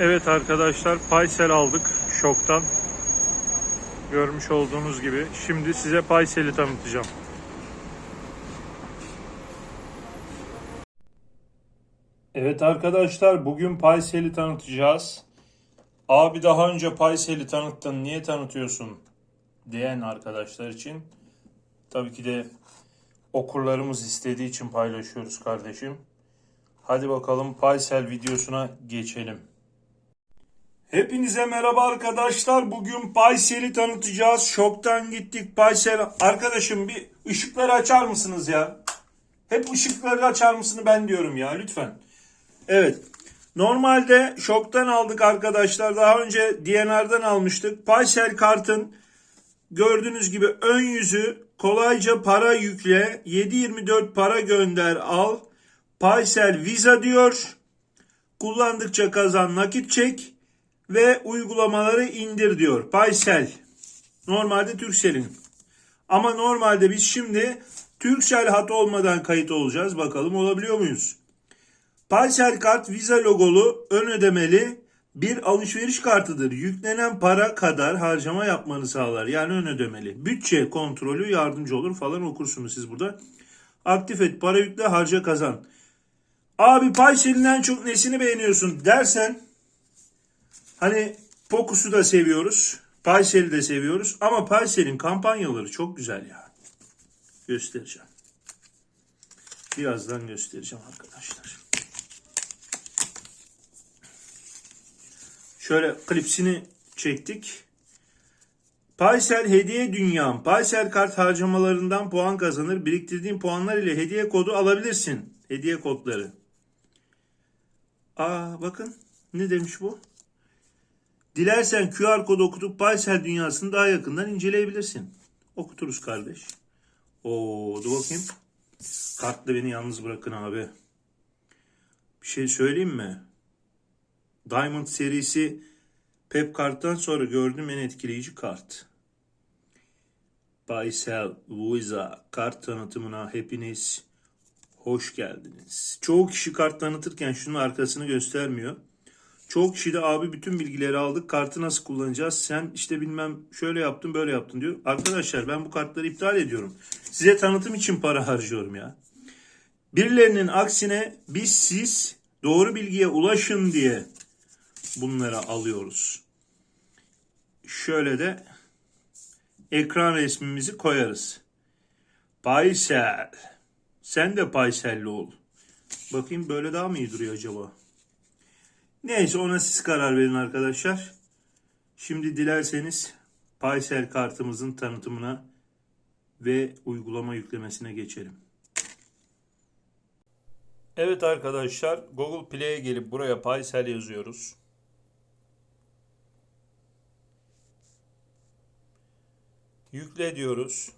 Evet arkadaşlar Paysel aldık şoktan. Görmüş olduğunuz gibi. Şimdi size Paysel'i tanıtacağım. Evet arkadaşlar bugün Paysel'i tanıtacağız. Abi daha önce Paysel'i tanıttın niye tanıtıyorsun diyen arkadaşlar için. Tabii ki de okurlarımız istediği için paylaşıyoruz kardeşim. Hadi bakalım Paysel videosuna geçelim. Hepinize merhaba arkadaşlar. Bugün Paysel'i tanıtacağız. Şoktan gittik Paysel. Arkadaşım bir ışıkları açar mısınız ya? Hep ışıkları açar mısını ben diyorum ya lütfen. Evet. Normalde şoktan aldık arkadaşlar. Daha önce DNR'dan almıştık. Paysel kartın gördüğünüz gibi ön yüzü kolayca para yükle 724 para gönder al. Paysel Visa diyor. Kullandıkça kazan nakit çek ve uygulamaları indir diyor. Paysel. Normalde Turkcell'in. Ama normalde biz şimdi Turkcell hat olmadan kayıt olacağız. Bakalım olabiliyor muyuz? Paysel kart Visa logolu ön ödemeli bir alışveriş kartıdır. Yüklenen para kadar harcama yapmanı sağlar. Yani ön ödemeli. Bütçe kontrolü yardımcı olur falan okursunuz siz burada. Aktif et, para yükle, harca kazan. Abi Paysel'in çok nesini beğeniyorsun dersen hani Pokus'u da seviyoruz. Paysel'i de seviyoruz. Ama Paysel'in kampanyaları çok güzel ya. Göstereceğim. Birazdan göstereceğim arkadaşlar. Şöyle klipsini çektik. Paysel hediye dünyam. Paysel kart harcamalarından puan kazanır. Biriktirdiğin puanlar ile hediye kodu alabilirsin. Hediye kodları. Aa bakın ne demiş bu? Dilersen QR kodu okutup Paysel dünyasını daha yakından inceleyebilirsin. Okuturuz kardeş. Oo dur bakayım. Kartla beni yalnız bırakın abi. Bir şey söyleyeyim mi? Diamond serisi Pep karttan sonra gördüğüm en etkileyici kart. Paysel Visa kart tanıtımına hepiniz hoş geldiniz. Çoğu kişi kart tanıtırken şunun arkasını göstermiyor. Çoğu kişi de abi bütün bilgileri aldık. Kartı nasıl kullanacağız? Sen işte bilmem şöyle yaptın böyle yaptın diyor. Arkadaşlar ben bu kartları iptal ediyorum. Size tanıtım için para harcıyorum ya. Birilerinin aksine biz siz doğru bilgiye ulaşın diye bunları alıyoruz. Şöyle de ekran resmimizi koyarız. Paysel. Sen de Payselli ol. Bakayım böyle daha mı iyi duruyor acaba? Neyse ona siz karar verin arkadaşlar. Şimdi dilerseniz Paysel kartımızın tanıtımına ve uygulama yüklemesine geçelim. Evet arkadaşlar Google Play'e gelip buraya Paysel yazıyoruz. Yükle diyoruz.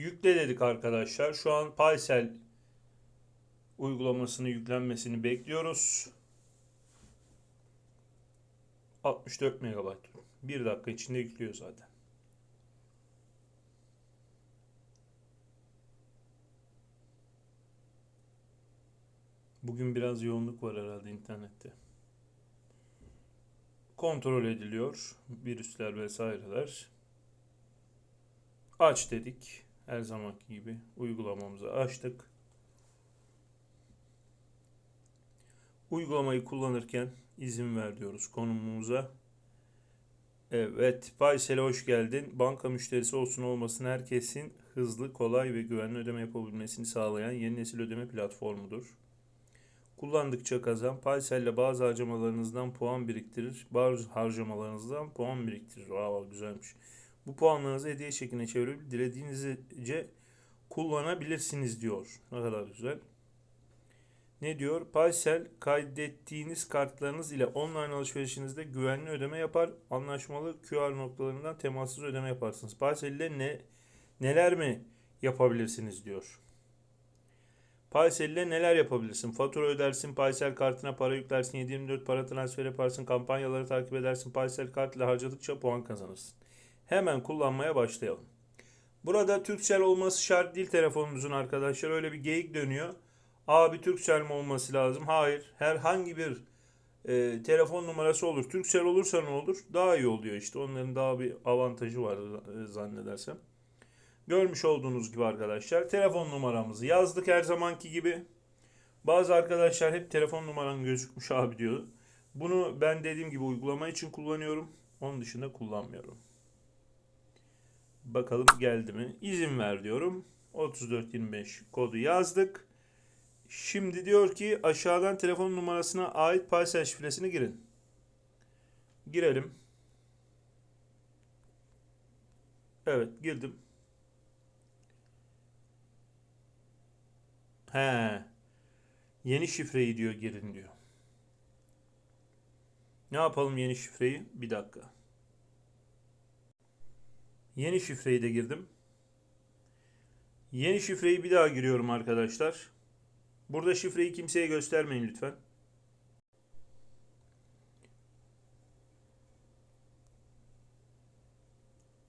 Yükle dedik arkadaşlar. Şu an Paysel uygulamasını yüklenmesini bekliyoruz. 64 MB. 1 dakika içinde yüklüyor zaten. Bugün biraz yoğunluk var herhalde internette. Kontrol ediliyor. Virüsler vesaireler. Aç dedik. Her zamanki gibi uygulamamızı açtık. Uygulamayı kullanırken izin ver diyoruz konumumuza. Evet, Paysel'e hoş geldin. Banka müşterisi olsun olmasın herkesin hızlı, kolay ve güvenli ödeme yapabilmesini sağlayan yeni nesil ödeme platformudur. Kullandıkça kazan. Paysel ile bazı harcamalarınızdan puan biriktirir. Bazı harcamalarınızdan puan biriktirir. Wow, güzelmiş. Bu puanlarınızı hediye şekline çevirip dilediğinizce kullanabilirsiniz diyor. Ne kadar güzel. Ne diyor? Paysel kaydettiğiniz kartlarınız ile online alışverişinizde güvenli ödeme yapar. Anlaşmalı QR noktalarından temassız ödeme yaparsınız. Paysel ile ne neler mi yapabilirsiniz diyor. Paysel ile neler yapabilirsin? Fatura ödersin, Paysel kartına para yüklersin, 724 para transfer yaparsın, kampanyaları takip edersin, Paysel kart ile harcadıkça puan kazanırsın. Hemen kullanmaya başlayalım. Burada Turkcell olması şart değil telefonumuzun arkadaşlar. Öyle bir geyik dönüyor. Abi Turkcell mi olması lazım? Hayır. Herhangi bir e, telefon numarası olur. Turkcell olursa ne olur? Daha iyi oluyor işte. Onların daha bir avantajı var e, zannedersem. Görmüş olduğunuz gibi arkadaşlar telefon numaramızı yazdık her zamanki gibi. Bazı arkadaşlar hep telefon numaran gözükmüş abi diyor. Bunu ben dediğim gibi uygulama için kullanıyorum. Onun dışında kullanmıyorum. Bakalım geldi mi? İzin ver diyorum. 3425 kodu yazdık. Şimdi diyor ki aşağıdan telefon numarasına ait parsel şifresini girin. Girelim. Evet girdim. He. Yeni şifreyi diyor girin diyor. Ne yapalım yeni şifreyi? Bir dakika. Yeni şifreyi de girdim. Yeni şifreyi bir daha giriyorum arkadaşlar. Burada şifreyi kimseye göstermeyin lütfen.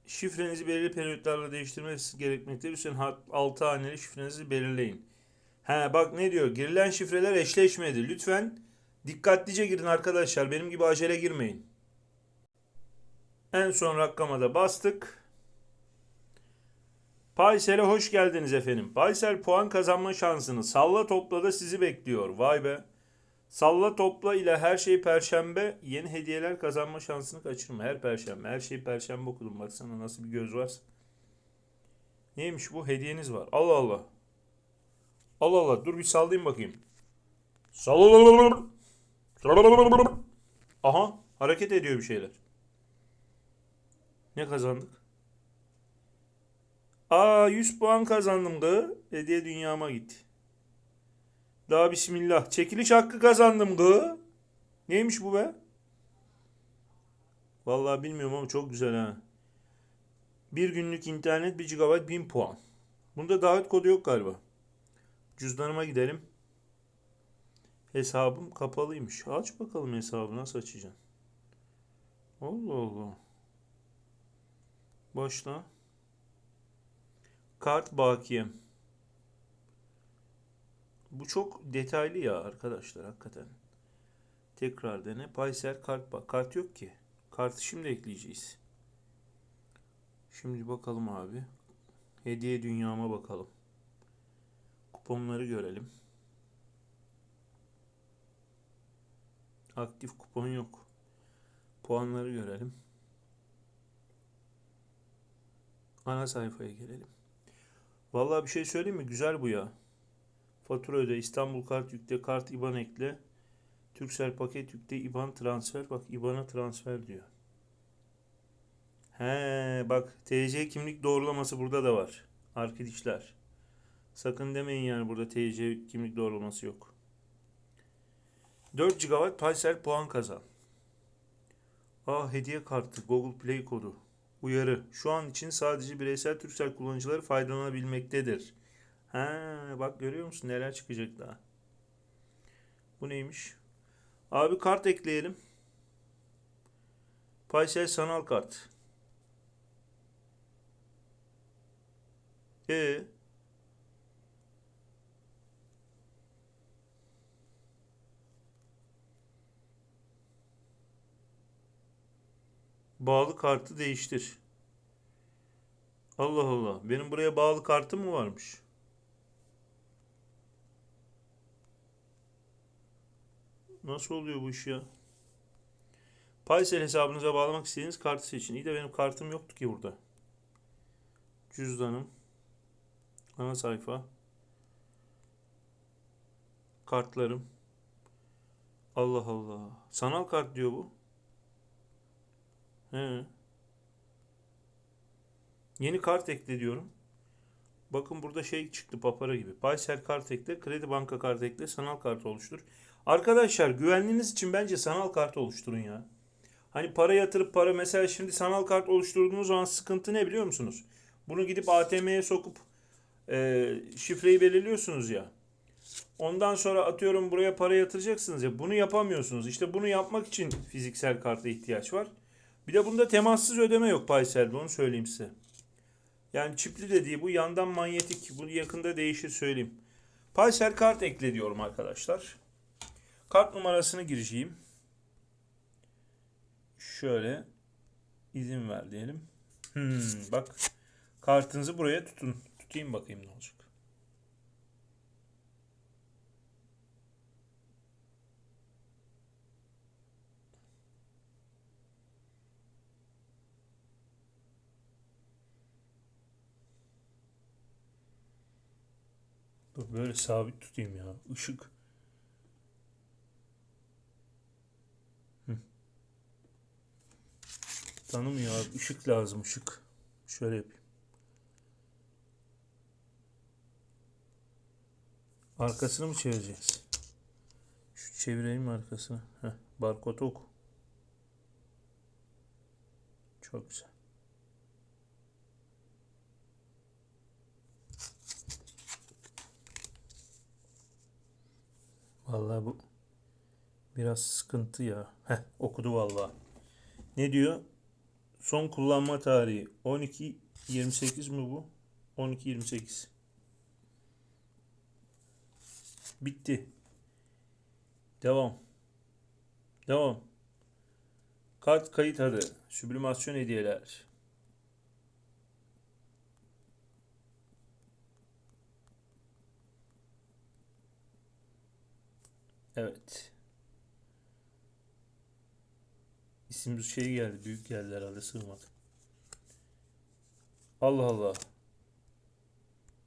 Şifrenizi belirli periyotlarla değiştirmesi gerekmektedir. Lütfen 6 haneli şifrenizi belirleyin. He bak ne diyor? Girilen şifreler eşleşmedi. Lütfen dikkatlice girin arkadaşlar. Benim gibi acele girmeyin. En son rakama da bastık. Paysel'e hoş geldiniz efendim. Paysel puan kazanma şansını salla topla da sizi bekliyor. Vay be. Salla topla ile her şey perşembe yeni hediyeler kazanma şansını kaçırma. Her perşembe. Her şeyi perşembe okudum. Baksana nasıl bir göz var. Neymiş bu? Hediyeniz var. Allah Allah. Allah Allah. Dur bir sallayayım bakayım. Sall. Aha. Hareket ediyor bir şeyler. Ne kazandık? Aa 100 puan kazandım gı. Hediye dünyama gitti. Daha bismillah. Çekiliş hakkı kazandım gı. Neymiş bu be? Vallahi bilmiyorum ama çok güzel ha. Bir günlük internet 1 GB 1000 puan. Bunda davet kodu yok galiba. Cüzdanıma gidelim. Hesabım kapalıymış. Aç bakalım hesabı nasıl açacaksın? Allah Allah. Başla. Kart bakiyem. Bu çok detaylı ya arkadaşlar hakikaten. Tekrar dene. Paysel kart bak. Kart yok ki. Kartı şimdi ekleyeceğiz. Şimdi bakalım abi. Hediye dünyama bakalım. Kuponları görelim. Aktif kupon yok. Puanları görelim. Ana sayfaya gelelim. Vallahi bir şey söyleyeyim mi? Güzel bu ya. Fatura öde, İstanbul kart yükle, kart IBAN ekle. Türksel paket yükle, IBAN transfer. Bak IBAN'a transfer diyor. He bak TC kimlik doğrulaması burada da var. Arkadaşlar. Sakın demeyin yani burada TC kimlik doğrulaması yok. 4 GB Paysel puan kazan. Aa hediye kartı Google Play kodu. Uyarı. Şu an için sadece bireysel Turkcell kullanıcıları faydalanabilmektedir. Ha, bak görüyor musun neler çıkacak daha. Bu neymiş? Abi kart ekleyelim. Paysel sanal kart. E Bağlı kartı değiştir. Allah Allah. Benim buraya bağlı kartım mı varmış? Nasıl oluyor bu iş ya? Paysel hesabınıza bağlamak istediğiniz kartı seçin. İyi de benim kartım yoktu ki burada. Cüzdanım. Ana sayfa. Kartlarım. Allah Allah. Sanal kart diyor bu. He. Yeni kart ekle diyorum. Bakın burada şey çıktı papara gibi. Paysel kart ekle, kredi banka kart ekle, sanal kart oluştur. Arkadaşlar güvenliğiniz için bence sanal kart oluşturun ya. Hani para yatırıp para mesela şimdi sanal kart oluşturduğunuz zaman sıkıntı ne biliyor musunuz? Bunu gidip ATM'ye sokup e, şifreyi belirliyorsunuz ya. Ondan sonra atıyorum buraya para yatıracaksınız ya. Bunu yapamıyorsunuz. İşte bunu yapmak için fiziksel karta ihtiyaç var. Bir de bunda temassız ödeme yok Paysel'de onu söyleyeyim size. Yani çipli de değil bu yandan manyetik. Bu yakında değişir söyleyeyim. Paysel kart ekle diyorum arkadaşlar. Kart numarasını gireceğim. Şöyle izin ver diyelim. Hmm, bak kartınızı buraya tutun. Tutayım bakayım ne olacak. Böyle sabit tutayım ya. Işık. Hı. Tanımıyor abi. Işık lazım ışık. Şöyle yapayım. Arkasını mı çevireceğiz? Şu çevireyim arkasını. Heh, barkod oku. Çok güzel. Vallahi bu biraz sıkıntı ya. Heh, okudu vallahi. Ne diyor? Son kullanma tarihi 12 28 mi bu? 12 28. Bitti. Devam. Devam. Kart kayıt adı. Süblimasyon hediyeler. Evet. İsim şey geldi. Büyük geldi herhalde sığmadı. Allah Allah.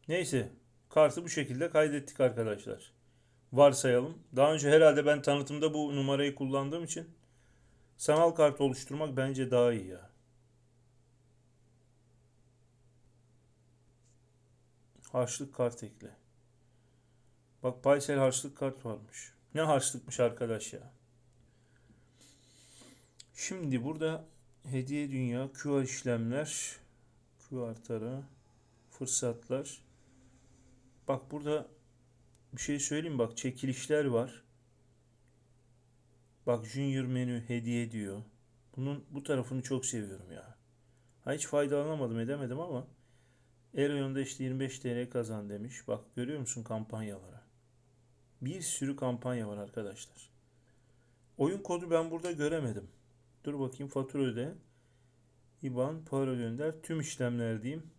Neyse. Kartı bu şekilde kaydettik arkadaşlar. Varsayalım. Daha önce herhalde ben tanıtımda bu numarayı kullandığım için sanal kart oluşturmak bence daha iyi ya. Harçlık kart ekle. Bak Paysel harçlık kart varmış. Ne harçlıkmış arkadaş ya. Şimdi burada hediye dünya, QR işlemler, QR tara, fırsatlar. Bak burada bir şey söyleyeyim bak çekilişler var. Bak Junior menü hediye diyor. Bunun bu tarafını çok seviyorum ya. Ha hiç faydalanamadım edemedim ama Ereğon'da işte 25 TL kazan demiş. Bak görüyor musun kampanyalara? Bir sürü kampanya var arkadaşlar. Oyun kodu ben burada göremedim. Dur bakayım fatura öde. IBAN para gönder. Tüm işlemler diyeyim.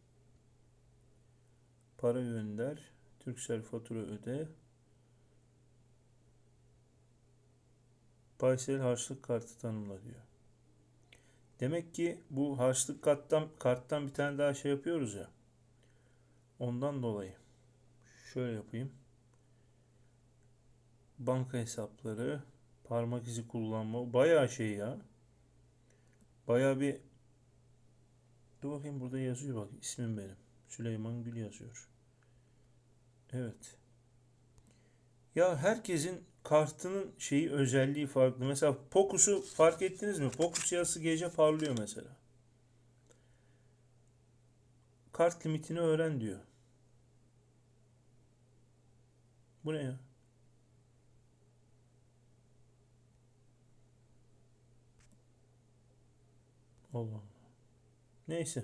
Para gönder. Türksel fatura öde. Paysel harçlık kartı tanımla diyor. Demek ki bu harçlık karttan, karttan bir tane daha şey yapıyoruz ya. Ondan dolayı. Şöyle yapayım. Banka hesapları, parmak izi kullanma. Bayağı şey ya. Bayağı bir Dur bakayım burada yazıyor bak ismim benim. Süleyman Gül yazıyor. Evet. Ya herkesin kartının şeyi özelliği farklı. Mesela Pokus'u fark ettiniz mi? Pokus yazısı gece parlıyor mesela. Kart limitini öğren diyor. Bu ne ya? Allah Allah. Neyse.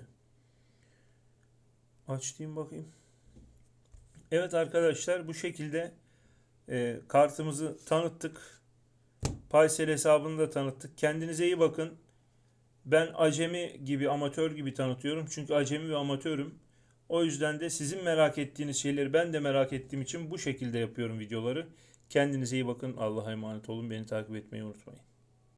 Aç bakayım. Evet arkadaşlar bu şekilde e, kartımızı tanıttık. Paysel hesabını da tanıttık. Kendinize iyi bakın. Ben acemi gibi, amatör gibi tanıtıyorum. Çünkü acemi ve amatörüm. O yüzden de sizin merak ettiğiniz şeyleri ben de merak ettiğim için bu şekilde yapıyorum videoları. Kendinize iyi bakın. Allah'a emanet olun. Beni takip etmeyi unutmayın.